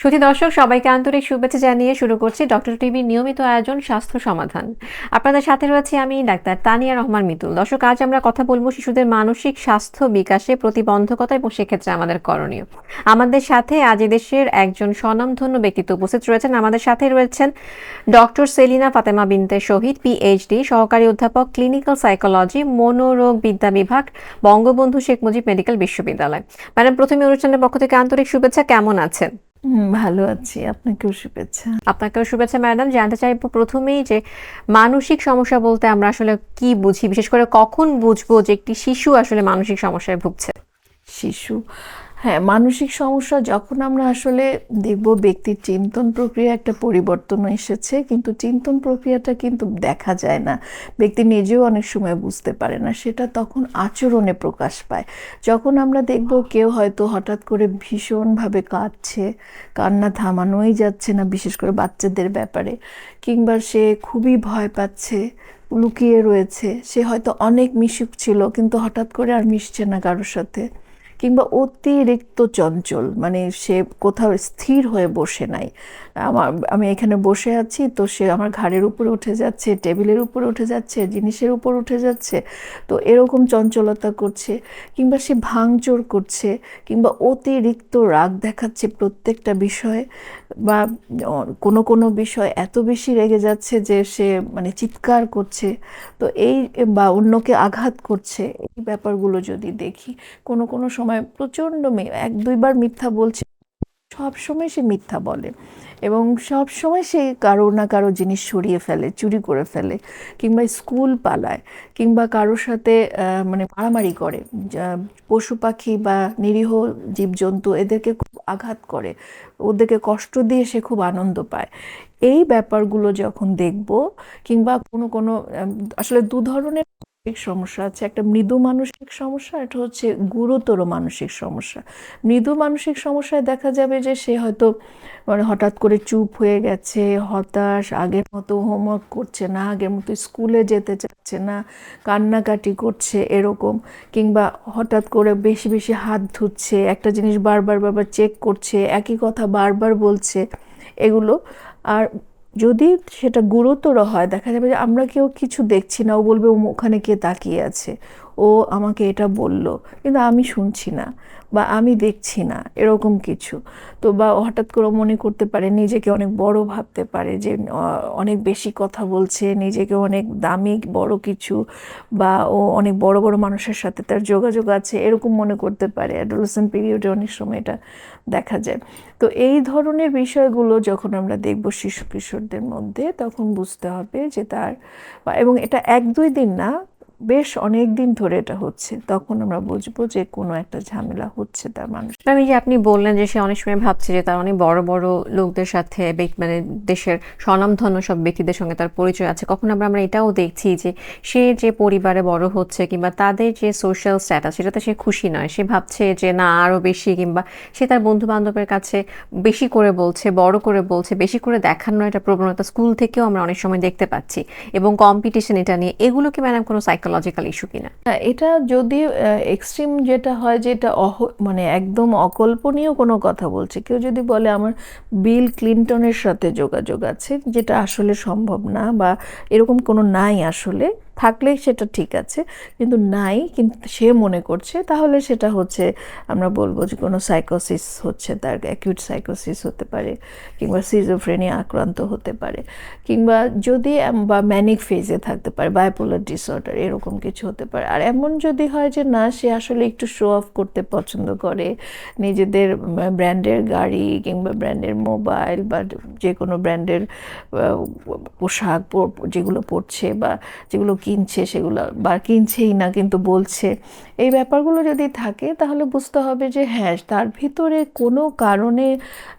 সুধী দর্শক, সবাইকে আন্তরিক শুভেচ্ছা জানিয়ে শুরু করছি ডক্টর টিভির নিয়মিত আয়োজন স্বাস্থ্য সমাধান। আপনাদের সাথে রয়েছে আমি ডাক্তার তানিয়া রহমান মিতুল। দর্শক, আজ আমরা কথা বলব শিশুদের মানসিক স্বাস্থ্য বিকাশে প্রতিবন্ধকতা এবং সেক্ষেত্রে আমাদের করণীয়। আমাদের সাথে আজ এদেশের একজন স্বনামধন্য ব্যক্তিত্ব উপস্থিত রয়েছেন। আমাদের সাথে রয়েছেন ডক্টর সেলিনা ফাতেমা বিনতে শহীদ পিএইচডি সহকারী অধ্যাপক, ক্লিনিক্যাল সাইকোলজি মনোরোগ বিদ্যা বিভাগ, বঙ্গবন্ধু শেখ মুজিব মেডিকেল বিশ্ববিদ্যালয়। ম্যাডাম, প্রথমে অনুষ্ঠানের পক্ষ থেকে আন্তরিক শুভেচ্ছা। কেমন আছেন? ভালো আছি। আপনাকেও শুভেচ্ছা। আপনাকেও শুভেচ্ছা ম্যাডাম। জানতে চাইব প্রথমেই যে মানসিক সমস্যা বলতে আমরা আসলে কি বুঝি? বিশেষ করে কখন বুঝব যে একটি শিশু আসলে মানসিক সমস্যায় ভুগছে? শিশু? হ্যাঁ মানসিক সমস্যা যখন আমরা আসলে দেখব ব্যক্তির চিন্তন প্রক্রিয়া একটা পরিবর্তন এসেছে, কিন্তু চিন্তন প্রক্রিয়াটা কিন্তু দেখা যায় না। ব্যক্তি নিজেও অনেক সময় বুঝতে পারে না, সেটা তখন আচরণে প্রকাশ পায়। যখন আমরা দেখব কেউ হয়তো হঠাৎ করে ভীষণভাবে কাঁদছে, কান্না থামানোই যাচ্ছে না, বিশেষ করে বাচ্চাদের ব্যাপারে, কিংবা সে খুবই ভয় পাচ্ছে, লুকিয়ে রয়েছে, সে হয়তো অনেক মিশুক ছিল, কিন্তু হঠাৎ করে আর মিশছে না কারোর সাথে। কিংবা অতিরিক্ত চঞ্চল মানে সে কোথাও স্থির হয়ে বসে নাই। আমার, আমি এখানে বসে আছি তো সে আমার ঘাড়ের উপরে উঠে যাচ্ছে, টেবিলের উপরে উঠে যাচ্ছে, জিনিসের উপর উঠে যাচ্ছে, তো এরকম চঞ্চলতা করছে, কিংবা সে ভাঙচুর করছে, কিংবা অতিরিক্ত রাগ দেখাচ্ছে প্রত্যেকটা বিষয়ে, বা কোনো কোনো বিষয় এত বেশি রেগে যাচ্ছে যে সে মানে চিৎকার করছে, তো এই বা অন্যকে আঘাত করছে, এই ব্যাপারগুলো যদি দেখি, কোনো কোনো সময় প্রচণ্ড এক দুইবার মিথ্যা বলছে। সব সময় সে মিথ্যা বলে এবং সব সময় সে কারও না কারও জিনিস সরিয়ে ফেলে, চুরি করে ফেলে কিংবা স্কুল পালায় কিংবা কারোর সাথে মানে মারামারি করে। পশু পাখি বা নিরীহ জীবজন্তু এদেরকে খুব আঘাত করে। ওদেরকে কষ্ট দিয়ে সে খুব আনন্দ পায়। এই ব্যাপারগুলো যখন দেখব কিংবা কোনো কোনো আসলে দু ধরনের সমস্যা আছে। একটা মৃদু মানসিক সমস্যা এটা হচ্ছে গুরুতর মানসিক সমস্যা। মৃদু মানসিক সমস্যায় দেখা যাবে যে সে হয়তো মানে হঠাৎ করে চুপ হয়ে গেছে, হতাশ, আগের মতো হোমওয়ার্ক করছে না, আগের মতো স্কুলে যেতে চাচ্ছে না, কান্নাকাটি করছে এরকম, কিংবা হঠাৎ করে বেশি বেশি হাত ধুচ্ছে, একটা জিনিস বারবার বারবার চেক করছে, একই কথা বারবার বলছে, এগুলো আর যদি সেটা গুরুতর হয়, দেখা যাবে যে আমরা কেউ কিছু দেখছি না, ও বলবে ওখানে কে তাকিয়ে আছে? ও আমাকে এটা বলল, কিন্তু আমি শুনছি না বা আমি দেখছি না, এরকম কিছু। তো বা হঠাৎ করে মনে করতে পারে, নিজেকে অনেক বড় ভাবতে পারে যে অনেক বেশি কথা বলছে, নিজেকে অনেক দামি বড় কিছু বা ও অনেক বড় বড় মানুষের সাথে তার যোগাযোগ আছে, এরকম মনে করতে পারে। অ্যাডোলেসেন্ট পিরিয়ডে অনেক সময় এটা দেখা যায়। তো এই ধরনের বিষয়গুলো যখন আমরা দেখব শিশু কিশোরদের মধ্যে, তখন বুঝতে হবে যে তার এবং এটা এক দুই দিন না বেশ অনেক দিন ধরে এটা হচ্ছে। তখন আমরা বুঝব যে কোনো একটা ঝামেলা হচ্ছে তার মানুষ। আমি যে আপনি বললেন যে সে অনেক সময় ভাবছে যে তার অনেক বড় বড় লোকদের সাথে মানে দেশের স্বনামধন্য সব ব্যক্তিদের সঙ্গে তার পরিচয় আছে। কখন আমরা আমরা এটাও দেখছি যে সে যে পরিবারে বড় হচ্ছে কিংবা তাদের যে সোশ্যাল স্ট্যাটাস সেটাতে সে খুশি নয়। সে ভাবছে যে না আরও বেশি কিংবা সে তার বন্ধু বান্ধবের কাছে বেশি করে বলছে, বড় করে বলছে, বেশি করে দেখানোর একটা প্রবণতা স্কুল থেকেও আমরা অনেক সময় দেখতে পাচ্ছি। এবং কম্পিটিশন এটা নিয়ে এগুলো কি ম্যাডাম কোনো সাইকেল সাইকোলজিক্যাল ইস্যু কিনা। হ্যাঁ এটা যদি এক্সট্রিম যেটা হয় যেটা অহ মানে একদম অকল্পনীয় কোনো কথা বলছে, কেউ যদি বলে আমার বিল ক্লিন্টনের সাথে যোগাযোগ আছে, যেটা আসলে সম্ভব না বা এরকম কোনো নাই আসলে থাকলেই সেটা ঠিক আছে, কিন্তু নাই, কিন্তু সে মনে করছে, তাহলে সেটা হচ্ছে আমরা বলব যে কোনো সাইকোসিস হচ্ছে তার অ্যাকিউট সাইকোসিস হতে পারে, কিংবা সিজোফ্রেনিয়া আক্রান্ত হতে পারে, কিংবা যদি বা ম্যানিক ফেজে থাকতে পারে বায়োপোলার ডিসঅর্ডার এরকম কিছু হতে পারে। আর এমন যদি হয় যে না, সে আসলে একটু শো অফ করতে পছন্দ করে, নিজেদের ব্র্যান্ডের গাড়ি কিংবা ব্র্যান্ডের মোবাইল বা যে কোনো ব্র্যান্ডের পোশাক যেগুলো পরছে বা যেগুলো কিনছে সেগুলো বা কিনছেই না কিন্তু বলছে। এই ব্যাপারগুলো যদি থাকে তাহলে বুঝতে হবে যে হ্যাঁ তার ভিতরে কোনো কারণে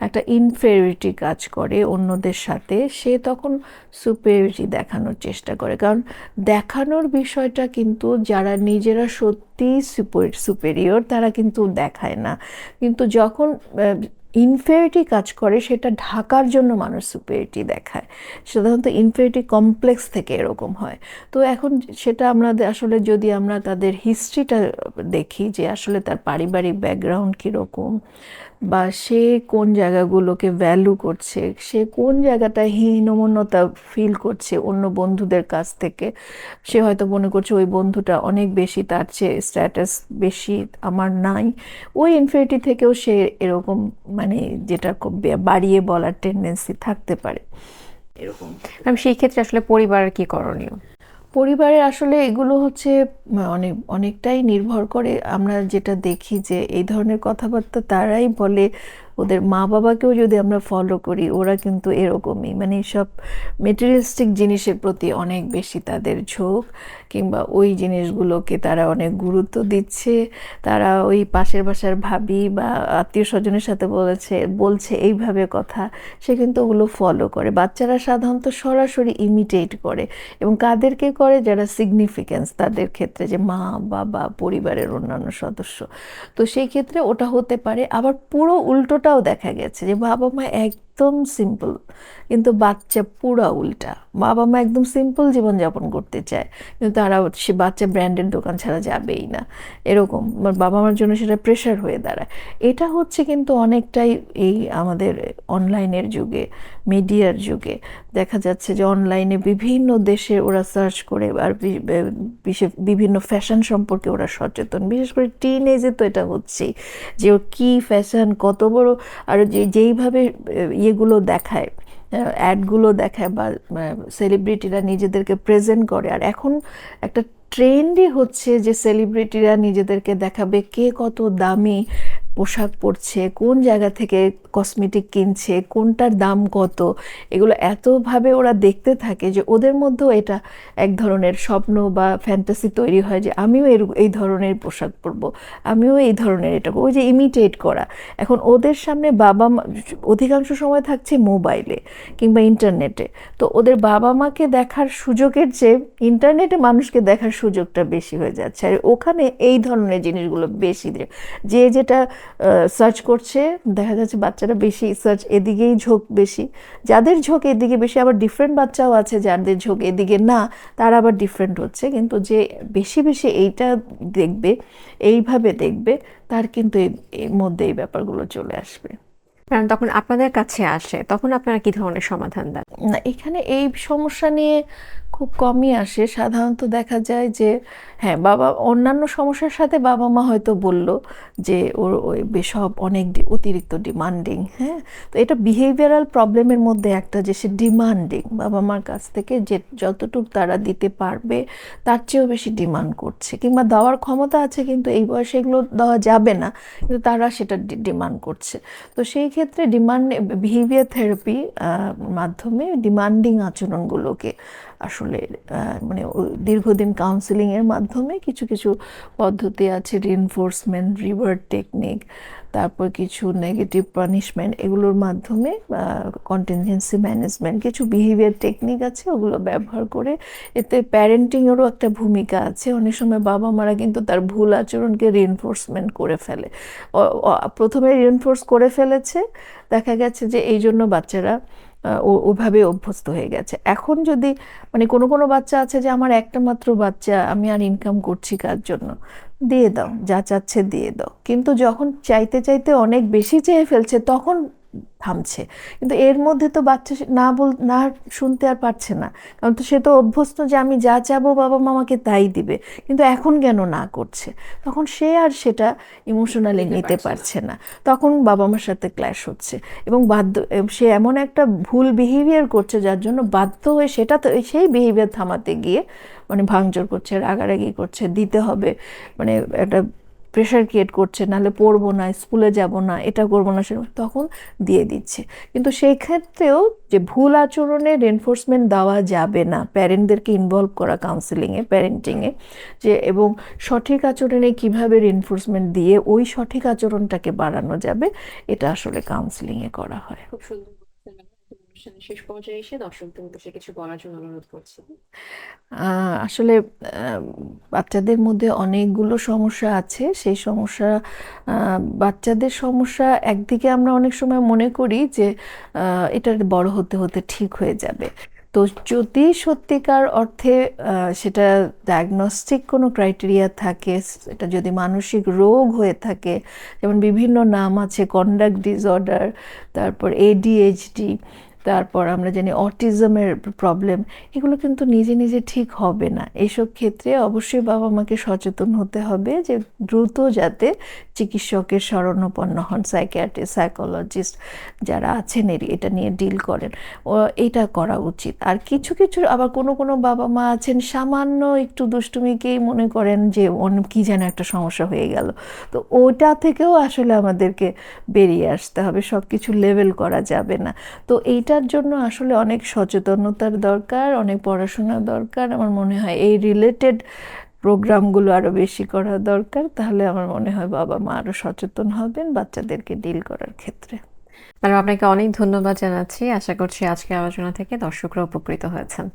একটা ইনফেরিটি কাজ করে অন্যদের সাথে, সে তখন সুপেরিটি দেখানোর চেষ্টা করে। কারণ দেখানোর বিষয়টা কিন্তু যারা নিজেরা সত্যি সুপার সুপেরিয়র তারা কিন্তু দেখায় না। কিন্তু যখন ইনফেরিটি কাজ করে, সেটা ঢাকার জন্য মানুষ সুপেরিটি দেখায়। সাধারণত ইনফেরিটি কমপ্লেক্স থেকে এরকম হয়। তো এখন সেটা আমরা আসলে যদি আমরা তাদের হিস্ট্রিটা দেখি যে আসলে তার পারিবারিক ব্যাকগ্রাউন্ড কীরকম বা সে কোন জায়গাগুলোকে ভ্যালু করছে সে কোন জায়গাটা হীনমন্যতা ফিল করছে অন্য বন্ধুদের কাছ থেকে সে হয়তো মনে করছে ওই বন্ধুটা অনেক বেশি তার চেয়ে স্ট্যাটাস বেশি আমার নাই। ওই ইনফিনিটি থেকেও সে এরকম মানে যেটা খুব বাড়িয়ে বলার টেন্ডেন্সি থাকতে পারে। এরকম। সেই ক্ষেত্রে আসলে পরিবারের কি করণীয়? পরিবারের আসলে এগুলো হচ্ছে অনেক অনেকটাই নির্ভর করে। আমরা যেটা দেখি যে, এই ধরনের কথাবার্তা তারাই বলে। ওদের মা বাবাকেও যদি আমরা ফলো করি, ওরা কিন্তু এরকমই। মানে সব মেটেরিয়ালিস্টিক জিনিসের প্রতি অনেক বেশি তাদের ঝোঁক, কিংবা ওই জিনিসগুলোকে তারা অনেক গুরুত্ব দিচ্ছে। তারা ওই পাশের বাসার ভাবি বা আত্মীয় স্বজনের সাথে বলেছে, বলছে এইভাবে কথা, সে কিন্তু ওগুলো ফলো করে। বাচ্চারা সাধারণত সরাসরি ইমিটেট করে, এবং কাদেরকে করে? যারা সিগনিফিক্যান্স তাদের ক্ষেত্রে যে মা, বাবা, পরিবারের অন্যান্য সদস্য। তো সেই ক্ষেত্রে ওটা হতে পারে। আবার পুরো উল্টোটাও দেখা গেছে যে বাবা মা একদম সিম্পল কিন্তু বাচ্চা পুরা উল্টা। বাবা মা একদম সিম্পল জীবনযাপন করতে চায়। কিন্তু তারা সে বাচ্চা ব্র্যান্ডের দোকান ছাড়া যাবেই না। এরকম। বাবা মার জন্য সেটা প্রেশার হয়ে দাঁড়ায়। এটা হচ্ছে কিন্তু অনেকটাই এই আমাদের অনলাইনের যুগে মিডিয়ার যুগে। দেখা যাচ্ছে যে অনলাইনে বিভিন্ন দেশে ওরা সার্চ করে আর বিভিন্ন ফ্যাশন সম্পর্কে ওরা সচেতন। বিশেষ করে টিন এজে তো এটা হচ্ছেই। যে ওর কী ফ্যাশন কত বড়। আর যেইভাবে আহ, ইয়েগুলো দেখায় অ্যাডগুলো দেখায় বা সেলিব্রিটিরা নিজেদেরকে প্রেজেন্ট করে। আর এখন একটা ট্রেন্ডই হচ্ছে যে সেলিব্রিটিরা নিজেদেরকে দেখাবে কে কত দামি পোশাক পরছে, কোন জায়গা থেকে কসমেটিক কিনছে, কোনটার দাম কত, এগুলো এতভাবে ওরা দেখতে থাকে যে ওদের মধ্যেও এটা এক ধরনের স্বপ্ন বা ফ্যান্টাসি তৈরি হয় যে আমিও এর, এই ধরনের পোশাক পরবো, আমিও এই ধরনের এটা। ওই যে ইমিটেট করা এখন ওদের সামনে বাবা মা, অধিকাংশ সময় থাকছে মোবাইলে কিংবা ইন্টারনেটে তো ওদের বাবা মাকে দেখার সুযোগের চেয়ে ইন্টারনেটে মানুষকে দেখার সুযোগটা বেশি হয়ে যাচ্ছে আর ওখানে এই ধরনের জিনিসগুলো বেশি যে যেটা সার্চ করছে, দেখা যাচ্ছে বাচ্চারা বেশি সার্চ এদিকেই ঝোঁক বেশি। যাদের ঝোঁক এদিকে বেশি, আবার ডিফারেন্ট বাচ্চাও আছে যাদের ঝোঁক এদিকে না, তারা আবার ডিফারেন্ট হচ্ছে। কিন্তু যে বেশি বেশি এইটা দেখবে, এইভাবে দেখবে, তার কিন্তু এর- মধ্যে এই ব্যাপারগুলো চলে আসবে। ম্যাম তখন আপনাদের কাছে আসে, তখন আপনারা কি ধরনের সমাধান দেন? না, এখানে এই সমস্যা নিয়ে খুব কমই আসে। সাধারণত দেখা যায় যে হ্যাঁ বাবা, অন্যান্য সমস্যার সাথে বাবা মা হয়তো বলল যে, ওর ওই বে- সব অনেক অতিরিক্ত ডিমান্ডিং হ্যাঁ? তো এটা বিহেভিয়ারাল প্রবলেমের মধ্যে একটা যে, সে ডিমান্ডিং বাবা মার কাছ থেকে যে, যতটুকু তারা দিতে পারবে, তার চেয়েও বেশি ডিমান্ড করছে। কিংবা দেওয়ার ক্ষমতা আছে, কিন্তু এই বয়সে এগুলো দেওয়া যাবে না, কিন্তু তারা সেটা ডিমান্ড করছে। তো সেই ক্ষেত্রে ডিমান্ড বিহেভিয়ার থেরাপি মাধ্যমে ডিমান্ডিং আচরণগুলোকে আসলে মানে দীর্ঘদিন কাউন্সিলিংয়ের মাধ্যমে কিছু কিছু পদ্ধতি আছে রিনফোর্সমেন্ট রিভার্ট টেকনিক তারপর কিছু নেগেটিভ পানিশমেন্ট এগুলোর মাধ্যমে কন্টিনজেন্সি ম্যানেজমেন্ট কিছু বিহেভিয়ার টেকনিক আছে, ওগুলো ব্যবহার করে এতে প্যারেন্টিংয়েরও একটা ভূমিকা আছে। অনেক সময় বাবা মারা কিন্তু তার ভুল আচরণকে রিএনফোর্সমেন্ট করে ফেলে। প্রথমে রিএনফোর্স করে ফেলেছে, দেখা গেছে যে এই জন্য বাচ্চারা ওভাবে অভ্যস্ত হয়ে গেছে। এখন যদি মানে কোনো কোনো বাচ্চা আছে যে আমার একটা মাত্র বাচ্চা, আমি আর ইনকাম করছি কার জন্য? দিয়ে দাও, যা চাচ্ছে দিয়ে দাও। কিন্তু যখন চাইতে চাইতে অনেক বেশি চেয়ে ফেলছে, তখন থামছে। কিন্তু এর মধ্যে তো বাচ্চা না বল না শুনতে আর পারছে না। কারণ তো সে তো অভ্যস্ত যে আমি যা চাবো বাবা মামাকে তাই দিবে। কিন্তু এখন কেন না করছে? তখন সে আর সেটা ইমোশনালি নিতে পারছে না। তখন বাবা মার সাথে ক্ল্যাশ হচ্ছে। এবং বাধ্য সে এমন একটা ভুল বিহেভিয়ার করছে যার জন্য বাধ্য হয়ে সেটা তো সেই বিহেভিয়ার থামাতে গিয়ে মানে ভাঙচুর করছে রাগারাগি করছে দিতে হবে। মানে একটা প্রেশার ক্রিয়েট করছে, নাহলে পড়ব না স্কুলে যাব না, এটা করব না সেটা তখন দিয়ে দিচ্ছে। কিন্তু সেই ক্ষেত্রেও যে ভুল আচরণে রেনফোর্সমেন্ট দেওয়া যাবে না প্যারেন্টদেরকে ইনভলভ করা কাউন্সিলিংয়ে প্যারেন্টিংয়ে যে এবং সঠিক আচরণে কীভাবে রেনফোর্সমেন্ট দিয়ে ওই সঠিক আচরণটাকে বাড়ানো যাবে, এটা আসলে কাউন্সিলিংয়ে করা হয়। খুব সুন্দর। শেষ পর্যায়ে এসে উদ্দেশ্যে কিছু বলার জন্য অনুরোধ করছি। আসলে বাচ্চাদের মধ্যে অনেকগুলো সমস্যা আছে। সেই সমস্যা বাচ্চাদের সমস্যা একদিকে আমরা অনেক সময় মনে করি যে এটা বড় হতে হতে ঠিক হয়ে যাবে। তো যদি সত্যিকার অর্থে সেটা ডায়াগনস্টিক কোনো ক্রাইটেরিয়া থাকে এটা যদি মানসিক রোগ হয়ে থাকে, যেমন বিভিন্ন নাম আছে কন্ডাক্ট ডিসঅর্ডার তারপর এডিএইচডি তারপর আমরা জানি অটিজমের প্রবলেম এগুলো কিন্তু নিজে নিজে ঠিক হবে না। এসব ক্ষেত্রে অবশ্যই বাবা মাকে সচেতন হতে হবে যে দ্রুত যাতে চিকিৎসকের শরণাপন্ন হন সাইকিয়াট্রিস্ট সাইকোলজিস্ট যারা আছেন, এর এটা নিয়ে ডিল করেন। এটা করা উচিত। আর কিছু কিছু আবার কোনো কোনো বাবা মা আছেন, সামান্য একটু দুষ্টুমিকেই মনে করেন যে কী যেন একটা সমস্যা হয়ে গেল। তো ওটা থেকেও আসলে আমাদেরকে বেরিয়ে আসতে হবে সব কিছু লেভেল করা যাবে না। তো এইটার জন্য আসলে অনেক সচেতনতার দরকার অনেক পড়াশোনার দরকার। আমার মনে হয় এই রিলেটেড প্রোগ্রামগুলো আরও বেশি করা দরকার। তাহলে আমার মনে হয় বাবা মা আরও সচেতন হবেন বাচ্চাদেরকে ডিল করার ক্ষেত্রে। ম্যাডাম আপনাকে অনেক ধন্যবাদ জানাচ্ছি। আশা করছি আজকে আলোচনা থেকে দর্শকরা উপকৃত হয়েছেন।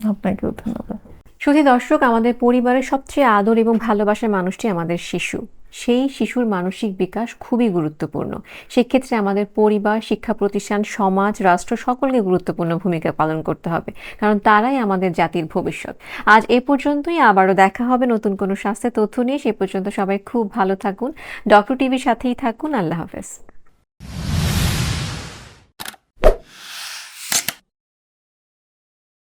আপনাকেও ধন্যবাদ। শুধু দর্শক আমাদের পরিবারের সবচেয়ে আদর এবং ভালোবাসার মানুষটি আমাদের শিশু। সেই শিশুর মানসিক বিকাশ খুবই গুরুত্বপূর্ণ। সেক্ষেত্রে আমাদের পরিবার শিক্ষা প্রতিষ্ঠান সমাজ, রাষ্ট্র সকলকে গুরুত্বপূর্ণ ভূমিকা পালন করতে হবে, কারণ তারাই আমাদের জাতির ভবিষ্যৎ। আজ এ পর্যন্তই, আবারও দেখা হবে নতুন কোনো স্বাস্থ্যের তথ্য নিয়ে। সে পর্যন্ত সবাই খুব ভালো থাকুন। ডক্টর টিভির সাথেই থাকুন। আল্লাহ হাফেজ।